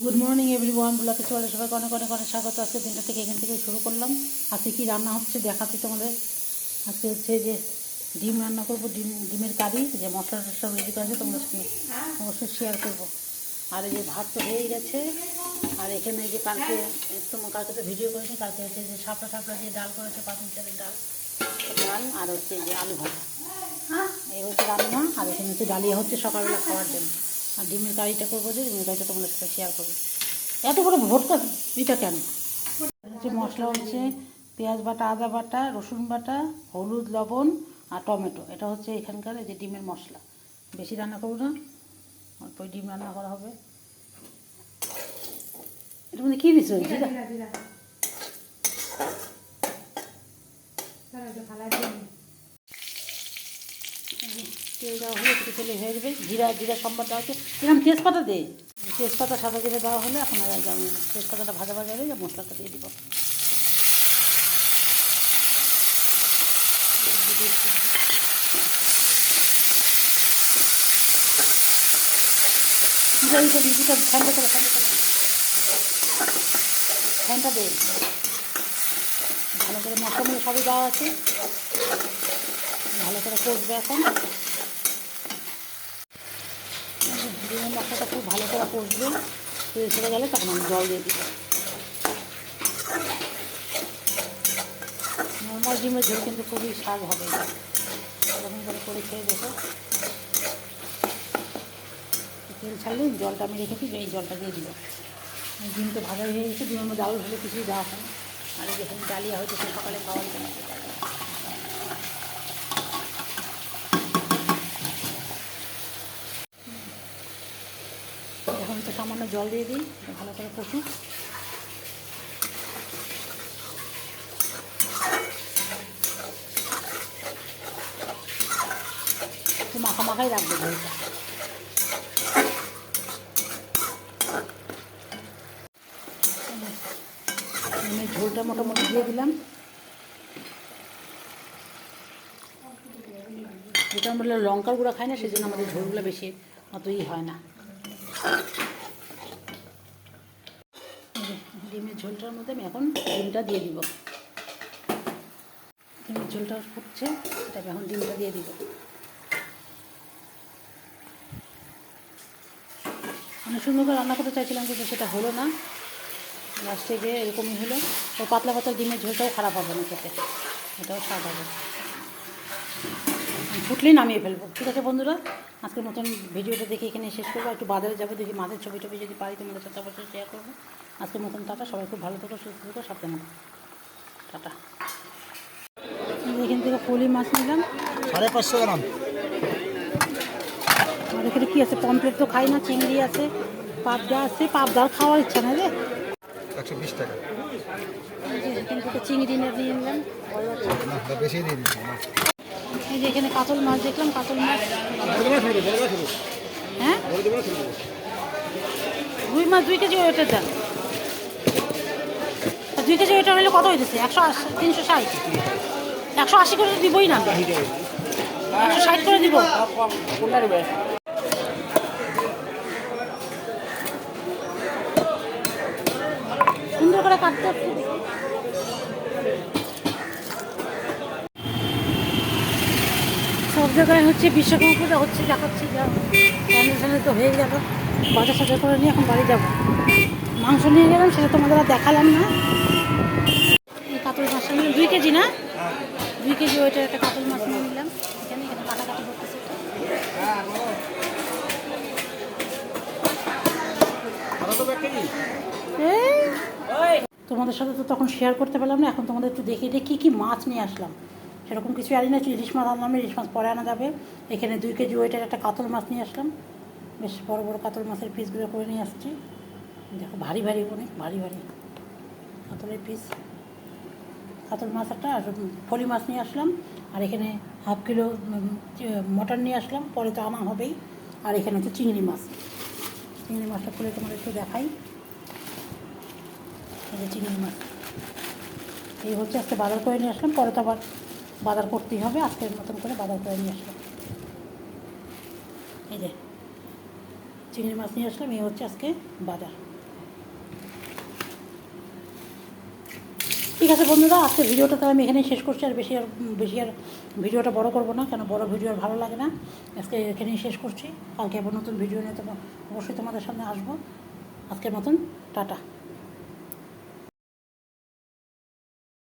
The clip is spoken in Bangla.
গুড মর্নিং এভরিওয়ান ব্লকে চলে সবাইকে অনেক অনেক অনেক স্বাগত। আজকে দিনটা থেকে এখান থেকে শুরু করলাম। আজকে কী রান্না হচ্ছে দেখাচ্ছি তোমাদের। আজকে হচ্ছে যে ডিম রান্না করব, ডিম, ডিমের কারি, যে মশলা টশলা রেডি করেছে তোমাদের সঙ্গে অবশ্যই শেয়ার করব। আর এই যে ভাত তো হয়েই গেছে। আর এখানে যে কালকে তোমার কালকে তো ভিডিও করেছি, কালকে হচ্ছে যে সাপড়া সাপড়া দিয়ে ডাল করেছে পাতুন চালের ডাল ডাল আর হচ্ছে যে আলু ভাজা। হ্যাঁ এই হচ্ছে রান্না, আর এখানে হচ্ছে ডালিয়া হচ্ছে সকালবেলা খাওয়ার জন্য। আর ডিমের কারিটা করব যে ডিমের কারিটা তোমাদের সাথে শেয়ার করব। এত বড় ভোটকা এটা কেন? হচ্ছে মশলা হচ্ছে পেঁয়াজ বাটা, আদা বাটা, রসুন বাটা, হলুদ, লবণ আর টমেটো। এটা হচ্ছে এখানকার যে ডিমের মশলা। বেশি রান্না করব না অল্প ডিম রান্না করা হবে। এটা মধ্যে কী দিচ্ছে জিরা। তেল দেওয়া হলে একটু তেলে হয়ে যাবে। জিরা জিরা সম্বাদ দেওয়া হচ্ছে এরকম তেজপাতা দে তেজপাতা সাদা জিরে দেওয়া হলে এখন আর আমি তেজপাতাটা ভাজা ভাজা হলে মশলাটা দিয়ে দিব। ফ্যানটা করে, ফ্যানটা দে। ভালো করে মশলা সবই দেওয়া আছে। ভালো করে কষবে এখন। ডিমের মশলাটা খুব ভালো করে কষবে। তেল ছেড়ে গেলে তখন আমি জল দিয়ে দিব। নর্মাল ডিমের ঝোল কিন্তু খুবই স্বাদ হবে এরকম করে করে খেয়ে দেখো। তেল ছাড়লে জলটা আমি রেখেছি এই জলটা দিয়ে দিব। ডিম তো ভালো হয়ে গেছে, ডিমের মধ্যে আলু ঢালে কিছুই দেওয়া হয় আর যেখানে ডালিয়া হয়তো সে সকালে খাওয়ার জন্য এখন তো সামান্য জল দিয়ে দিই, ভালো করে একটু মাখা মাখাই রাখবে আমি ঝোলটা মোটামুটি দিয়ে দিলাম। যেটা আমরা লঙ্কার গুঁড়া খাই না সেই জন্য আমাদের ঝোলগুলো বেশি অত ই হয় না এই যে ডিমের ঝোলটার মধ্যে আমি এখন ডিমটা দিয়ে দিব। ডিমের ঝোলটা ফুটছে, এটাকে এখন ডিমটা দিয়ে দিব। অনেক সুন্দর করে রান্না করতে চাইছিলাম, কিন্তু সেটা হলো না। লাস্টে গিয়ে এরকমই হলো। ও পাতলা পাতলা ডিমের ঝোলটাও খারাপ হবে না খেতে। এটাও স্বাদ হবে। ফুটলেই নামিয়ে ফেলব ঠিক আছে বন্ধুরা আজকে নতুন ভিডিওটা দেখে এখানে শেষ করব। একটু বাজারে যাব দেখি মাছের ছবি টবি যদি পারি তোমাদের সাথে অবশ্যই শেয়ার করব। আজকে মতন টাটা সবাই খুব ভালো থেকো সুস্থ থেকো সাবধানে। টাটা। এখান থেকে পলি মাছ নিলাম। সাড়ে পাঁচশো গ্রাম। আর এখানে কী আছে? পমপ্লেট তো খাই না চিংড়ি আছে পাবদা আছে পাবদার খাওয়ার ইচ্ছা নেই রে। একশো বিশ টাকা। এখান থেকে চিংড়ি নিয়ে নিলাম। বেশি দিয়ে দিচ্ছি না। এই যে এখানে কাতল মাছ দেখলাম, কাতল মাছ। হ্যাঁ? রুই মাছ দুই কেজি ওয়েটের দাম। দুই কেজি ওয়েটার হলে কত হইতেছে? একশো আশি, তিনশো ষাট। একশো আশি করে দিবই না। একশো ষাট করে দিব। সুন্দর করে কাটতে জায়গায় হচ্ছে বিশ্বকর্মা পূজা হচ্ছে, দেখাচ্ছি যা তো হয়ে গেল। বাজার সাজার করে নিয়ে এখন বাড়ি যাব। মাংস নিয়ে গেলাম, সেটা তোমাদের আর দেখালাম না। এই কাতল মাছটা দুই কেজি না? দুই কেজি ওইটা একটা কাতল মাছ নিয়ে নিলাম। তোমাদের সাথে তো তখন শেয়ার করতে পারলাম না, এখন তোমাদের একটু দেখে দিয়ে কী কী মাছ নিয়ে আসলাম। সেরকম কিছু আনি না ইলিশ মাছ আনলাম, ইলিশ মাছ পরে আনা যাবে। এখানে দুই কেজি ওইটার একটা কাতল মাছ নিয়ে আসলাম। বেশ বড় বড় কাতল মাছের পিসগুলো করে নিয়ে আসছি। দেখো, ভারী ভারী অনেক, ভারী ভারী। কাতলের পিস কাতল মাছ একটা, আর ফলি মাছ নিয়ে আসলাম। আর এখানে হাফ কিলো মটন নিয়ে আসলাম। পরে তো আনা হবেই। আর এখানে হচ্ছে চিংড়ি মাছ। চিংড়ি মাছটা খুলে তোমার একটু দেখাই। চিংড়ি মাছ। এই হচ্ছে আজকে বাজার করে নিয়ে আসলাম। পরে তো আবার বাজার করতেই হবে, আজকের মতন করে বাজার করে নিয়ে আসলাম। এই যে, চিংড়ি মাছ নিয়ে আসলাম এই হচ্ছে আজকে বাজার। ঠিক আছে বন্ধুরা আজকে ভিডিওটা তাহলে আমি এখানেই শেষ করছি, আর বেশি আর বেশি আর ভিডিওটা বড় করব না, কেন বড় ভিডিও আর ভালো লাগে না। আজকে এখানেই শেষ করছি, কালকে আবার নতুন ভিডিও নিয়ে তো অবশ্যই তোমাদের সামনে আসব। আজকের মতন, টাটা।